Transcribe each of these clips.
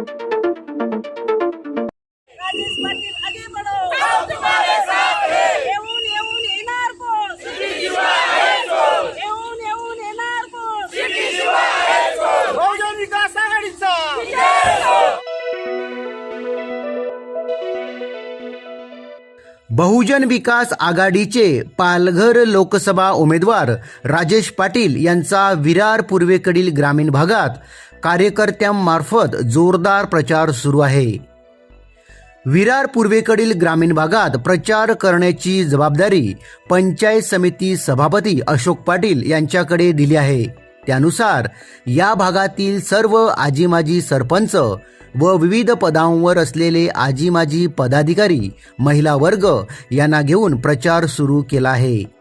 राजेश बहुजन विकास आघाडीचे पालघर लोकसभा उमेदवार राजेश पाटील यांचा विरार पूर्वेकडील ग्रामीण भागात कार्यकर्त्यांमार्फत जोरदार प्रचार सुरू आहे. विरार पूर्वेकडील ग्रामीण भागात प्रचार करण्याची जबाबदारी पंचायत समिती सभापती अशोक पाटील यांच्याकडे दिली आहे. त्यानुसार या भागातील सर्व आजी माजी सरपंच व विविध पदांवर असलेले आजी माजी पदाधिकारी महिला वर्ग यांना घेऊन प्रचार सुरू केला आहे.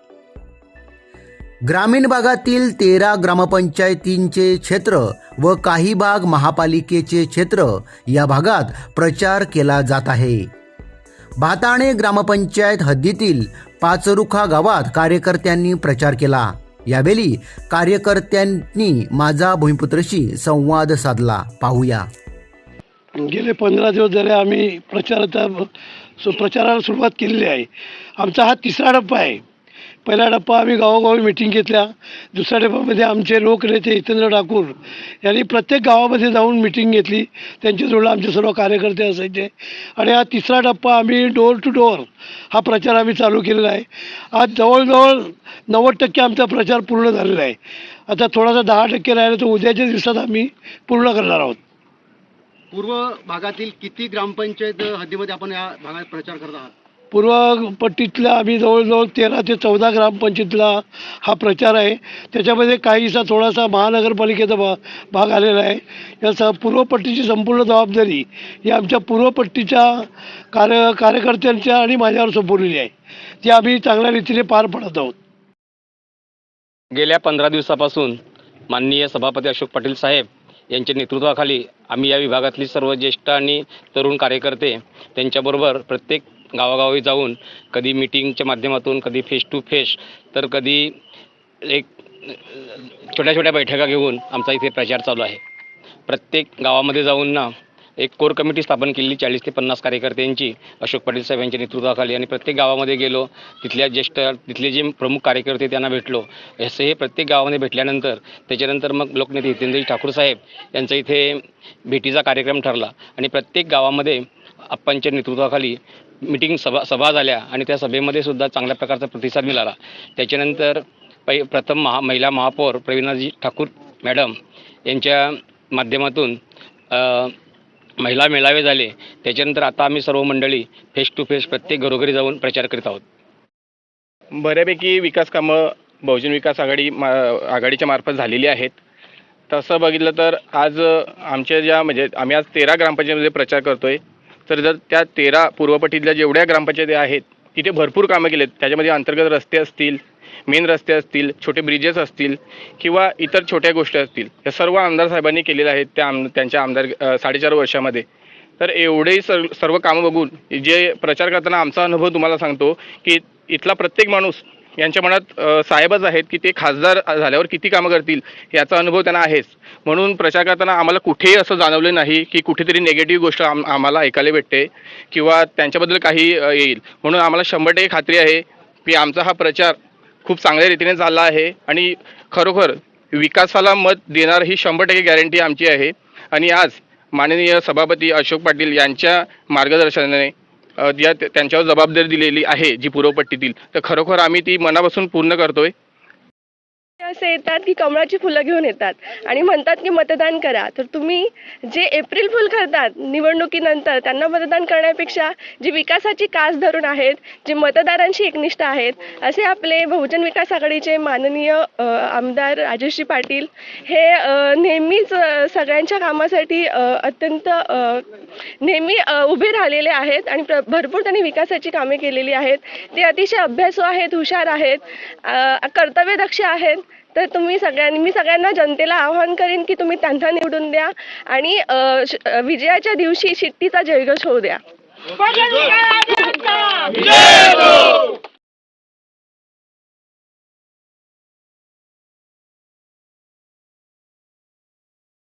ग्रामीण भागातील तेरा ग्रामपंचायतींचे क्षेत्र व काही भाग महापालिकेचे क्षेत्र या भागात प्रचार केला जात आहे. भाताणे ग्रामपंचायत हद्दीतील पाचरुखा गावात कार्यकर्त्यांनी प्रचार केला. यावेळी कार्यकर्त्यांनी माझा भूमिपुत्रशी संवाद साधला. पाहूया. गेले पंधरा दिवस झाले आम्ही प्रचाराचा सु- प्रचाराला सुरुवात केलेली आहे. आमचा हा तिसरा टप्पा आहे. पहिला टप्पा आम्ही गावोगावी मिटिंग घेतल्या. दुसऱ्या टप्प्यामध्ये आमचे लोकनेते हितेंद्र ठाकूर यांनी प्रत्येक गावामध्ये जाऊन मिटिंग घेतली. त्यांच्याजवळ आमचे सर्व कार्यकर्ते असायचे. आणि हा तिसरा टप्पा आम्ही डोअर टू डोअर हा प्रचार आम्ही चालू केलेला आहे. आज जवळजवळ नव्वद टक्के आमचा प्रचार पूर्ण झालेला आहे. आता थोडासा दहा टक्के राहिला तर उद्याच्या दिवसात आम्ही पूर्ण करणार आहोत. पूर्व भागातील किती ग्रामपंचायत हद्दीमध्ये आपण या भागात प्रचार करत आहात? पूर्व पट्टीतल्या आम्ही जवळजवळ तेरा ते चौदा ग्रामपंचायतीला हा प्रचार आहे. त्याच्यामध्ये काहीसा थोडासा महानगरपालिकेचा भा भाग आलेला आहे. या स पूर्व पट्टीची संपूर्ण जबाबदारी ही आमच्या पूर्व पट्टीच्या कार्य कार्यकर्त्यांच्या आणि माझ्यावर सोपवलेली आहे. ती आम्ही चांगल्या रीतीने पार पडत आहोत. गेल्या पंधरा दिवसापासून माननीय सभापती अशोक पाटील साहेब यांच्या नेतृत्वाखाली आम्ही या विभागातली सर्व ज्येष्ठ आणि तरुण कार्यकर्ते त्यांच्याबरोबर प्रत्येक गावागावी जाऊन कधी मिटिंगच्या माध्यमातून कधी फेस टू फेस तर कधी एक छोट्या छोट्या बैठका घेऊन आमचा इथे प्रचार चालू आहे. प्रत्येक गावामध्ये जाऊन ना एक कोर कमिटी स्थापन केलेली चाळीस ते पन्नास कार्यकर्त्यांची अशोक पाटील साहेब यांच्या नेतृत्वाखाली आणि प्रत्येक गावामध्ये गेलो तिथल्या ज्येष्ठ तिथले जे प्रमुख कार्यकर्ते त्यांना भेटलो. असे हे प्रत्येक गावामध्ये भेटल्यानंतर त्याच्यानंतर मग लोकनेते हितेंद्रजी ठाकूर साहेब यांचा इथे भेटीचा कार्यक्रम ठरला. आणि प्रत्येक गावामध्ये आप्पांच्या नेतृत्वाखाली मिटिंग सभा सभा झाल्या आणि त्या सभेमध्ये सुद्धा चांगल्या प्रकारचा प्रतिसाद मिळाला. त्याच्यानंतर पै प्रथम महा महिला महापौर प्रवीणाजी ठाकूर मॅडम यांच्या माध्यमातून महिला मेळावे झाले. त्याच्यानंतर आता आम्ही सर्व मंडळी फेस टू फेस प्रत्येक घरोघरी जाऊन प्रचार करीत आहोत. बऱ्यापैकी विकास कामं बहुजन विकास आघाडी मा आघाडीच्या मार्फत झालेली आहेत. तसं बघितलं तर आज आमच्या ज्या म्हणजे आम्ही आज तेरा ग्रामपंचायतीमध्ये प्रचार करतो आहे तर जर त्या तेरा पूर्वपट्टीतल्या जेवढ्या ग्रामपंचायती आहेत तिथे भरपूर कामं केलेत. त्याच्यामध्ये अंतर्गत रस्ते असतील मेन रस्ते असतील छोटे ब्रिजेस असतील किंवा इतर छोट्या गोष्टी असतील या सर्व आमदार साहेबांनी केलेल्या आहेत त्या आम त्यांच्या आमदार साडेचार वर्षामध्ये. तर एवढेही सर्व सर्व कामं बघून जे प्रचार करताना आमचा अनुभव तुम्हाला सांगतो की इथला प्रत्येक माणूस यांच्या मनात साहेबच आहेत की ते खासदार झाल्यावर किती कामं करतील याचा अनुभव त्यांना आहेच. म्हणून प्रचार करताना आम्हाला कुठेही असं जाणवलं नाही की कुठेतरी निगेटिव्ह गोष्ट आम आम्हाला ऐकायला भेटते किंवा त्यांच्याबद्दल काही येईल. म्हणून आम्हाला शंभर टक्के खात्री आहे की आमचा हा प्रचार खूप चांगल्या रीतीने झाला आहे आणि खरोखर विकासाला मत देणार ही शंभर टक्के गॅरंटी आमची आहे. आणि आज माननीय सभापती अशोक पाटील यांच्या मार्गदर्शनाने या त्यांच्यावर जबाबदारी दिलेली आहे जी पूर्वपट्टीतील तर खरोखर आम्ही ती मनापासून पूर्ण करतोय. असे येतात की कमळाची फुलं घेऊन येतात. आणि म्हणतात की मतदान करा. तर तुम्ही जे एप्रिल फुल करतात निवडणुकीनंतर त्यांना मतदान करण्यापेक्षा जी विकासाची कास धरून आहेत जे मतदारांशी एकनिष्ठ आहेत असे आपले बहुजन विकास आघाडीचे माननीय आमदार राजेशजी पाटील हे नेहमीच सगळ्यांच्या कामासाठी अत्यंत नेहमी उभे राहिलेले आहेत आणि प्र भरपूर त्यांनी विकासाची कामे केलेली आहेत. ते अतिशय अभ्यासू आहेत हुशार आहेत कर्तव्यदक्ष आहेत. तर तुम्ही सगळ्यांनी मी सगळ्यांना जनतेला आवाहन करेन की तुम्ही त्यांना निवडून द्या आणि विजयाच्या दिवशी शिट्टीचा जयघोष होऊ द्या.